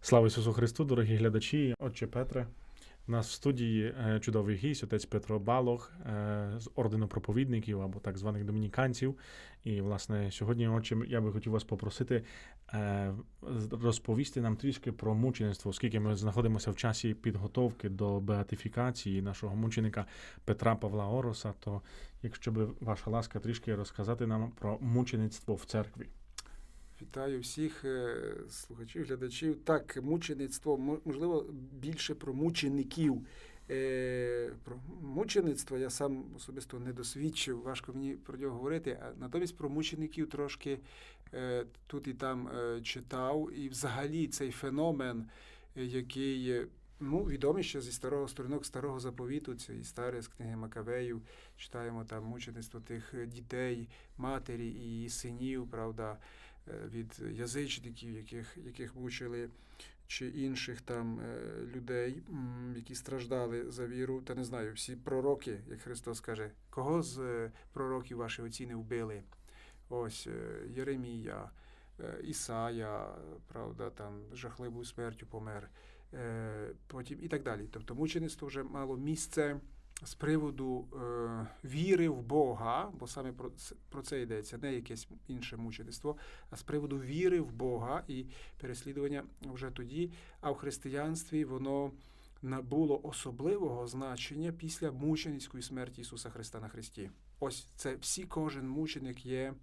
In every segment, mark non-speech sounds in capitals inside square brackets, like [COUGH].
Слава Ісусу Христу, дорогі глядачі, отче Петре. У нас в студії е, чудовий гість, отець Петро Балох е, з ордену проповідників або так званих домініканців. І, власне, сьогодні, отче, я би хотів вас попросити е, розповісти нам трішки про мучеництво, оскільки ми знаходимося в часі підготовки до беатифікації нашого мученика Петра Павла Ороса. То, якщо би ваша ласка, трішки розказати нам про мучеництво в церкві. Вітаю всіх е, слухачів, глядачів. Так, мучеництво, можливо, більше про мучеників. Е, Про мучеництво я сам особисто не досвідчив, важко мені про нього говорити. А натомість про мучеників трошки е, тут і там читав. І взагалі цей феномен, який ну, відомий ще зі старого сторінок старого заповіту, це і старе з книги Макавеїв. Читаємо там мучеництво тих дітей, матері і синів, правда від язичників, яких, яких мучили, чи інших там е, людей, які страждали за віру. Та не знаю, всі пророки, як Христос каже, кого з е, пророків ваші оці не вбили? Ось е, Єремія, е, Ісая, правда, там жахливою смертю помер. Е, Потім і так далі. Тобто мучеництво вже мало місце з приводу е, віри в Бога, бо саме про, ц- про це йдеться, не якесь інше мучеництво, а з приводу віри в Бога і переслідування вже тоді. А в християнстві воно набуло особливого значення після мученицької смерті Ісуса Христа на Христі. Ось це всі, кожен мученик є.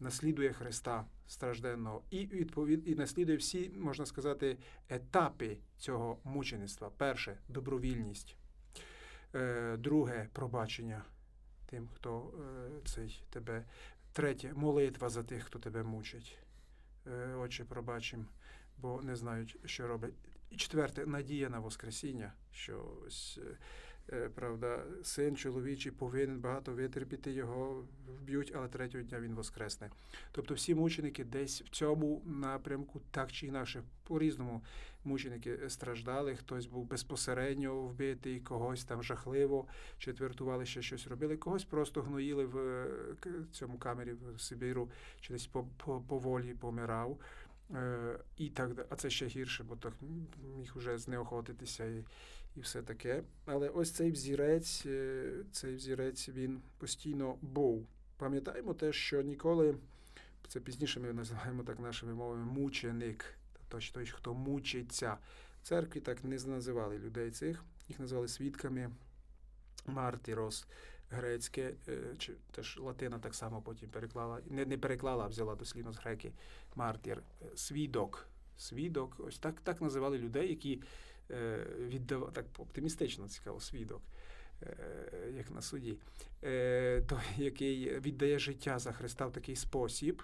Наслідує Христа стражденного і відповід і наслідує всі, можна сказати, етапи цього мучеництва. Перше добровільність. Е, друге пробачення тим, хто е, цей тебе. Третє молитва за тих, хто тебе мучить. Е, Отче, пробачим, бо не знають, що роблять. І четверте надія на Воскресіння, що ось, правда, син чоловічий повинен багато витерпіти, його вб'ють, але третього дня він воскресне. Тобто всі мученики десь в цьому напрямку, так чи інакше, по-різному мученики страждали, хтось був безпосередньо вбитий, когось там жахливо, четвертували ще щось робили, когось просто гноїли в е, цьому камері в Сибіру, чи десь по, поволі помирав. Е, і так, а це ще гірше, бо так міг уже знеохотитися і, і все таке. Але ось цей взірець, е, цей взірець він постійно був. Пам'ятаємо те, що ніколи, це пізніше ми називаємо так нашими мовами, мученик, тобто той, хто мучиться. В церкві так не називали людей цих, їх називали свідками, мартірос грецьке, е, чи теж латина так само потім переклала, не, не переклала, а взяла дослівно з греки мартір, е, свідок. Свідок, ось так, так називали людей, які е, віддавали, так оптимістично цікаво, свідок, е, як на суді, е, той, який віддає життя за Христа в такий спосіб,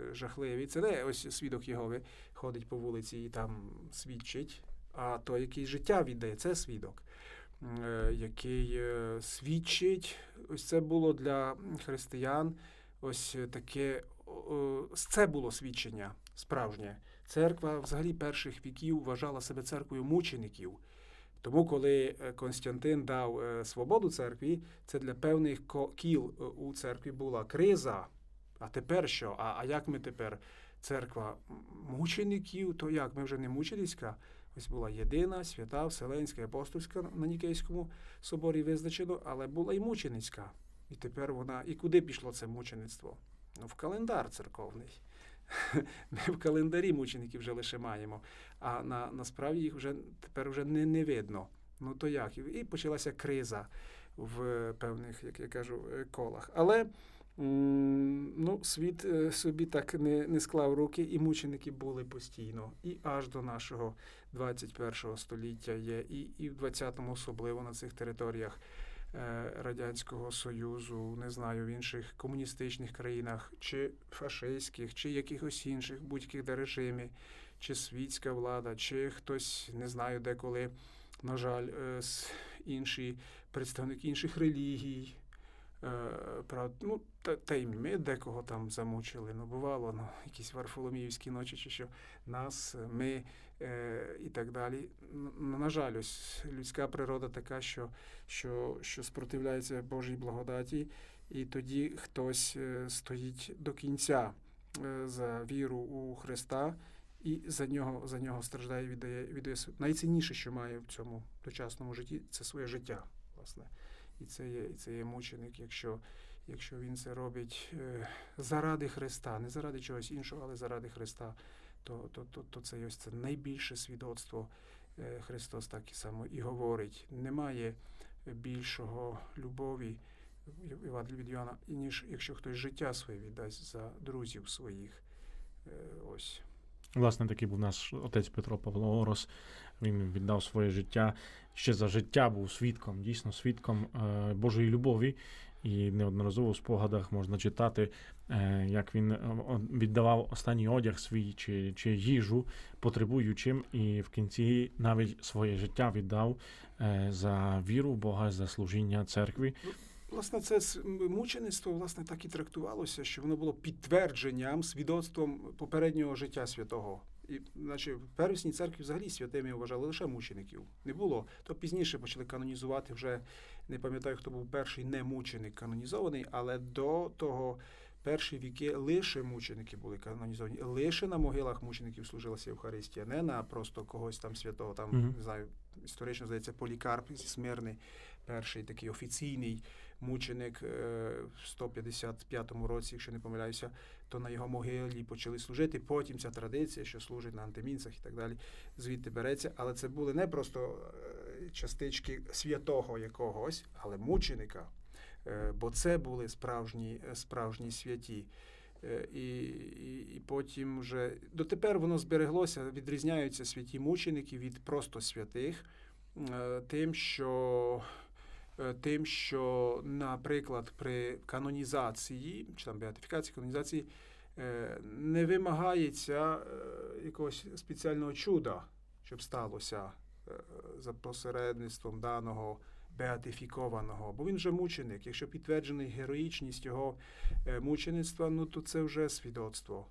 е, жахливий. Це не ось свідок Єгови ходить по вулиці і там свідчить, а той, який життя віддає, це свідок. Е, Який е, свідчить, ось це було для християн ось таке, це було свідчення справжнє. Церква взагалі перших віків вважала себе церквою мучеників. Тому, коли е, Константин дав свободу церкві, це для певних кіл у церкві була криза. А тепер що? А, а як ми тепер? Церква мучеників, то як? Ми вже не мученицька. Ось була єдина, свята, Вселенська, апостольська на Нікейському соборі визначено, але була і мученицька. І тепер вона. І куди пішло це мучеництво? Ну, в календар церковний. [LAUGHS] Ми в календарі мучеників вже лише маємо, а на, насправді їх вже тепер вже не, не видно. Ну то як? І почалася криза в певних, як я кажу, е, колах. Але ну, світ е, собі так не, не склав руки, і мученики були постійно. І аж до нашого 21 століття є, і, і в 20-му особливо на цих територіях. е, Радянського Союзу, не знаю, в інших комуністичних країнах, чи фашистських, чи якихось інших, будь-яких де режимі, чи світська влада, чи хтось не знаю деколи, на жаль, е, інші представники інших релігій. Е, Ну, та, та й ми декого там замучили. Ну, бувало, ну, якісь Варфоломіївські ночі, чи що нас, ми е, і так далі. Н- На жаль, ось людська природа така, що, що, що спротивляється Божій благодаті, і тоді хтось е, стоїть до кінця е, за віру у Христа і за нього, за нього страждає, віддає, віддає найцінніше, що має в цьому дочасному житті, це своє життя, власне. І це є, і це є мученик, якщо, якщо він це робить е, заради Христа, не заради чогось іншого, але заради Христа, то, то, то, то це ось це найбільше свідоцтво. Е, Христос так і само і говорить. Немає більшого любові від Йоанна, ніж якщо хтось життя своє віддасть за друзів своїх. Е, Ось. Власне, такий був наш отець Петро Павло Орос. Він віддав своє життя ще за життя, був свідком, дійсно свідком е, Божої любові. І неодноразово в спогадах можна читати, е, як він е, віддавав останній одяг свій чи, чи їжу потребуючим, і в кінці навіть своє життя віддав за віру в Бога, за служіння церкві. Власне, це мучеництво власне так і трактувалося, що воно було підтвердженням, свідоцтвом попереднього життя святого. І, наче в первісній церкві взагалі святими вважали лише мучеників. Не було. То пізніше почали канонізувати вже не пам'ятаю, хто був перший не мученик канонізований, але до того перші віки лише мученики були канонізовані. Лише на могилах мучеників служилася Євхаристія, не на просто когось там святого, там Мгм. не знаю, історично здається, Полікарп зі Смирни, перший такий офіційний мученик е, в 155 році, якщо не помиляюся, то на його могилі почали служити. Потім ця традиція, що служить на антимінцях і так далі, звідти береться. Але це були не просто е, частички святого якогось, але мученика. Е, Бо це були справжні, справжні святі. І, і, і потім вже дотепер воно збереглося, відрізняються святі мученики від просто святих, тим, що тим, що, наприклад, при канонізації, чи там беатифікації, канонізації, е, не вимагається е, якогось спеціального чуда, щоб сталося е, за посередництвом даного беатифікованого, бо він вже мученик. Якщо підтверджений героїчність його е, мучеництва, ну то це вже свідоцтво.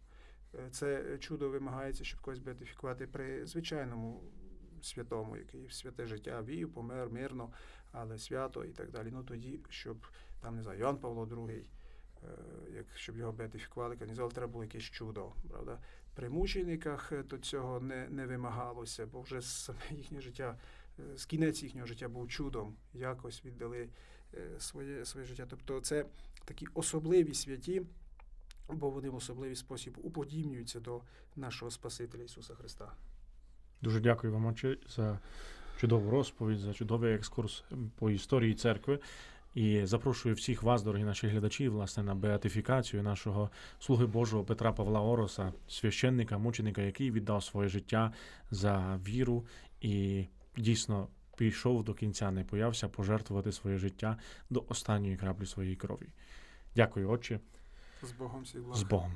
Е, Це чудо вимагається, щоб когось беатифікувати при звичайному святому, який святе життя вів, помер мирно, але свято і так далі. Ну тоді, щоб там не знаю, Йоанн Павло II, е, як щоб його беатифікували, канонізували, треба було якесь чудо, правда. При мучениках е, то цього не, не вимагалося, бо вже саме їхнє життя, е, з кінець їхнього життя був чудом, якось віддали своє, своє життя. Тобто це такі особливі святі, бо вони в особливий спосіб уподібнюються до нашого Спасителя Ісуса Христа. Дуже дякую вам, отче, за чудову розповідь, за чудовий екскурс по історії церкви. І запрошую всіх вас, дорогі наші глядачі, власне, на беатифікацію нашого слуги Божого Петра Павла Ороса, священника, мученика, який віддав своє життя за віру і дійсно пішов до кінця, не боявся пожертвувати своє життя до останньої краплі своєї крові. Дякую, отче. З Богом всіх благ. З Богом.